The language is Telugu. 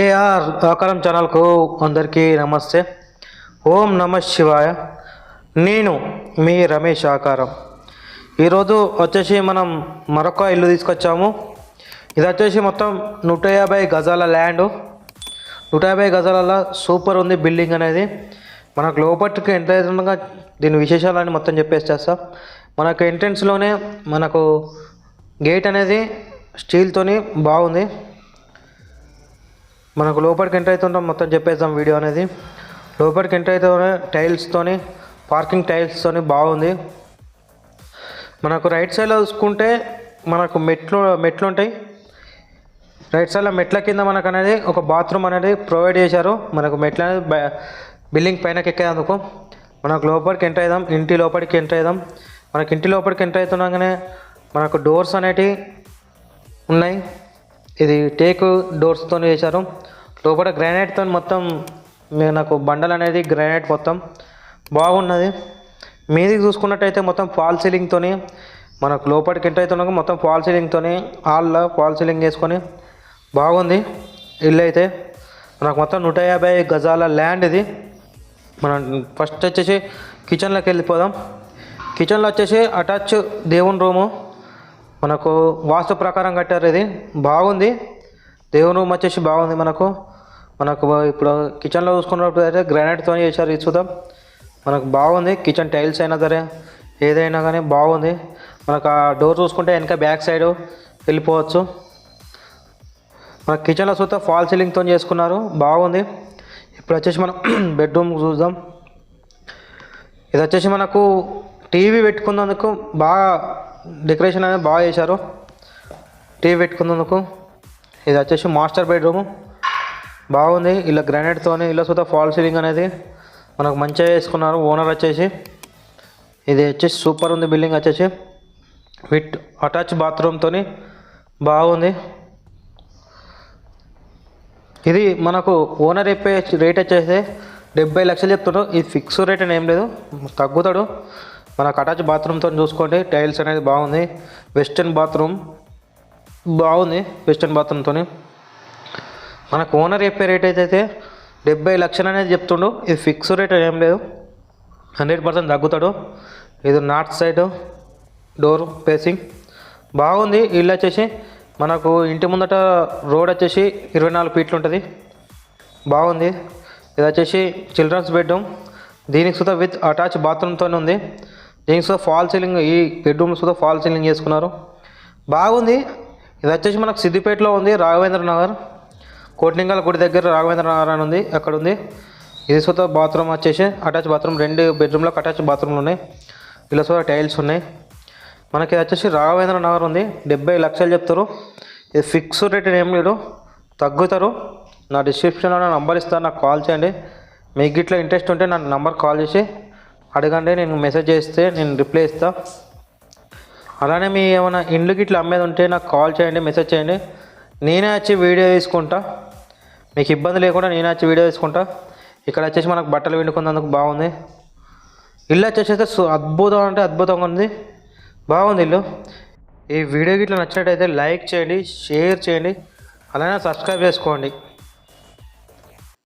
ఏఆర్ ఆకారం ఛానల్కు అందరికీ నమస్తే. ఓం నమ శివాయ. నేను మీ రమేష్ ఆకారం. ఈరోజు వచ్చేసి మనం మరొక ఇల్లు తీసుకొచ్చాము. ఇది వచ్చేసి మొత్తం నూట యాభై గజాల ల్యాండ్. నూట యాభై గజాల సూపర్ ఉంది బిల్డింగ్ అనేది. మనకు లోపలికి ఎంత అవుతుండగా దీని విశేషాలని మొత్తం చెప్పేసేస్తా మనకు ఎంట్రెన్స్లోనే మనకు గేట్ అనేది స్టీల్తోని బాగుంది. మనకు లోపలికి ఎంటర్ అవుతుంటాం మొత్తం చెప్పేద్దాం వీడియో అనేది. లోపలికి ఎంటర్ అవుతూనే టైల్స్తోని పార్కింగ్ టైల్స్తోని బాగుంది. మనకు రైట్ సైడ్లో చూసుకుంటే మనకు మెట్లు మెట్లు ఉంటాయి. రైట్ సైడ్లో మెట్ల కింద మనకు అనేది ఒక బాత్రూమ్ అనేది ప్రొవైడ్ చేశారు. మనకు మెట్లు అనేది బ- బిల్డింగ్ పైనకి ఎక్కేందుకు. మనకు లోపలికి ఎంటర్ అవుదాం ఇంటి లోపలికి ఎంటర్ అవుదాం. మనకి ఇంటి లోపలికి ఎంటర్ అవుతున్నాగానే మనకు డోర్స్ అనేటివి ఉన్నాయి. ఇది టేక్ డోర్స్తో చేశారు. లోపల గ్రానైట్తో మొత్తం మీ- నాకు బండలు అనేది గ్రానైట్ మొత్తం బాగున్నది. మీదికి చూసుకున్నట్టయితే మొత్తం ఫాల్ సీలింగ్తోని మనకు లోపలికి ఎంటర్ అవుతున్నాక మొత్తం ఫాల్ సీలింగ్తోని హాల్లో ఫాల్ సీలింగ్ వేసుకొని బాగుంది ఇల్లు అయితే మనకు మొత్తం నూట యాభై గజాల ల్యాండ్ ఇది. మనం ఫస్ట్ వచ్చేసి కిచెన్లోకి వెళ్ళిపోదాం. కిచెన్లో వచ్చేసి అటాచ్ దేవుని రూము. మనకు వాస్తు ప్రకారం కట్టారు ఇది. బాగుంది. దేవుని రూమ్ వచ్చేసి బాగుంది మనకు. మనకు ఇప్పుడు కిచెన్లో చూసుకున్నప్పుడు అయితే గ్రానైట్తో చేశారు ఇది చూద్దాం. మనకు బాగుంది. కిచెన్ టైల్స్ అయినా సరే ఏదైనా కానీ బాగుంది. మనకు ఆ డోర్ చూసుకుంటే వెనక బ్యాక్ సైడ్ వెళ్ళిపోవచ్చు. మన కిచెన్లో చూస్తే ఫాల్ సీలింగ్తో చేసుకున్నారు. బాగుంది. ఇప్పుడు వచ్చేసి మనం బెడ్రూమ్ చూద్దాం. ఇది వచ్చేసి మనకు టీవీ పెట్టుకున్నందుకు బాగా డెకరేషన్ అనేది బాగా చేశారు. టీవీ పెట్టుకున్నందుకు. ఇది వచ్చేసి మాస్టర్ బెడ్రూమ్. బాగుంది. ఇలా గ్రానైట్తోని ఇలా సుతా ఫాల్ సీలింగ్ అనేది మనకు మంచిగా వేసుకున్నారు ఓనర్ వచ్చేసి. ఇది వచ్చేసి సూపర్ ఉంది బిల్డింగ్ వచ్చేసి. విత్ అటాచ్ బాత్రూమ్తోని బాగుంది. ఇది మనకు ఓనర్ చెప్పే రేట్ వచ్చేసి డెబ్బై లక్షలు చెప్తున్నాడు ఇది ఫిక్స్ రేట్ అని ఏం లేదు. తగ్గుతాడు. మనకు అటాచ్ బాత్రూమ్తో చూసుకోండి. టైల్స్ అనేది బాగుంది. వెస్టర్న్ బాత్రూమ్ బాగుంది. వెస్టర్న్ బాత్రూమ్తో మనకు ఓనర్ చెప్పే రేట్ అయితే డెబ్బై లక్షలు అనేది చెప్తుండు ఇది ఫిక్స్ రేట్ ఏం లేదు. హండ్రెడ్ పర్సెంట్ తగ్గుతాడు. ఇది నార్త్ సైడ్ డోర్ ఫేసింగ్. బాగుంది. ఇల్లు వచ్చేసి మనకు ఇంటి ముందట రోడ్ వచ్చేసి ఇరవై నాలుగు ఫీట్లు ఉంటుంది. బాగుంది. ఇది వచ్చేసి చిల్డ్రన్స్ బెడ్రూమ్. దీనికి సుత విత్ అటాచ్ బాత్రూమ్తోనే ఉంది. దీనికి సో ఫాల్ సీలింగ్ ఈ బెడ్రూమ్స్ కూడా ఫాల్ సీలింగ్ చేసుకున్నారు. బాగుంది. ఇది వచ్చేసి మనకు సిద్దిపేటలో ఉంది రాఘవేంద్ర నగర్. కోట్లింగాల గుడి దగ్గర రాఘవేంద్ర నగర్ అని ఉంది అక్కడ ఉంది. ఇది సొంత బాత్రూమ్ వచ్చేసి అటాచ్ బాత్రూమ్ రెండు బెడ్రూమ్లో అటాచ్ బాత్రూమ్లు ఉన్నాయి. ఇలా సో టైల్స్ ఉన్నాయి. మనకి వచ్చేసి రాఘవేంద్ర నగర్ ఉంది డెబ్బై లక్షలు చెప్తారు. ఇది ఫిక్స్ రేట్ ఏం లేదు తగ్గుతారు. నా డిస్క్రిప్షన్లో నా నంబర్ ఇస్తాను నాకు కాల్ చేయండి. మీకు ఇట్లా ఇంట్రెస్ట్ ఉంటే నా నంబర్ కాల్ చేసి అడగండి నేను మెసేజ్ చేస్తే నేను రిప్లై ఇస్తా. అలానే మీ ఏమైనా ఇండ్లు గిట్ల అమ్మేది ఉంటే నాకు కాల్ చేయండి మెసేజ్ చేయండి. నేనే వచ్చి వీడియో తీసుకుంటా. మీకు ఇబ్బంది లేకుండా నేనే వచ్చి వీడియో తీసుకుంటా. ఇక్కడ వచ్చేసి మనకు బట్టలు పిండుకున్నందుకు బాగుంది. ఇల్లు వచ్చేసి అయితే అద్భుతం అంటే అద్భుతంగా ఉంది. బాగుంది ఇల్లు. ఈ వీడియో గిట్ల నచ్చినట్టయితే లైక్ చేయండి షేర్ చేయండి. అలానే సబ్స్క్రైబ్ చేసుకోండి.